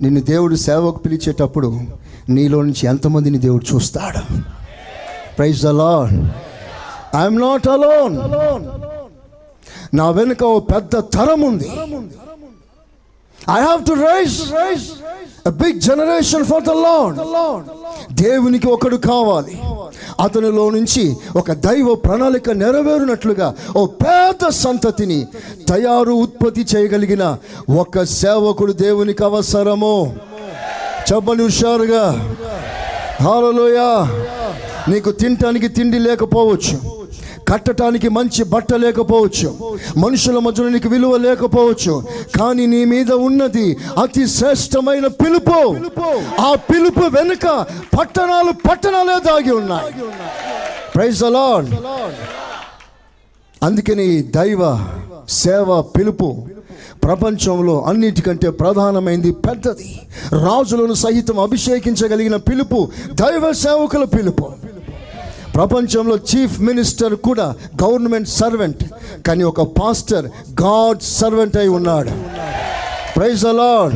నిన్ను దేవుడు సేవకు పిలిచేటప్పుడు నీలో నుంచి ఎంతమందిని దేవుడు చూస్తాడు? Praise the Lord I'm not alone నా వెనుక ఓ పెద్ద తరం ఉంది. I have to raise big generation for the Lord దేవునికి ఒకడు కావాలి. అతనిలో నుంచి ఒక దైవ ప్రణాళిక నెరవేరునట్లుగా ఓ పెద్ద సంతతిని తయారు ఉత్పత్తి చేయగలిగిన ఒక సేవకుడు దేవునికి అవసరము. చెప్పని హుషారుగా. హాలలోయ నీకు తినటానికి తిండి లేకపోవచ్చు. కట్టడానికి మంచి బట్ట లేకపోవచ్చు. మనుషుల మధ్యలో నీకు విలువ లేకపోవచ్చు. కానీ నీ మీద ఉన్నది అతి శ్రేష్టమైన పిలుపు. ఆ పిలుపు వెనుక పట్టణాలు పట్టణాలే దాగి ఉన్నాయి. ప్రైజ్ అలాడ్ అందుకని దైవ సేవ పిలుపు ప్రపంచంలో అన్నిటికంటే ప్రధానమైంది పెద్దది. రాజులను సహితం అభిషేకించగలిగిన పిలుపు దైవ సేవకుల పిలుపు. ప్రపంచంలో చీఫ్ మినిస్టర్ కూడా గవర్నమెంట్ సర్వెంట్ కానీ ఒక పాస్టర్ గాడ్ సర్వెంట్ అయి ఉన్నాడు. ప్రైజ్ అలాడ్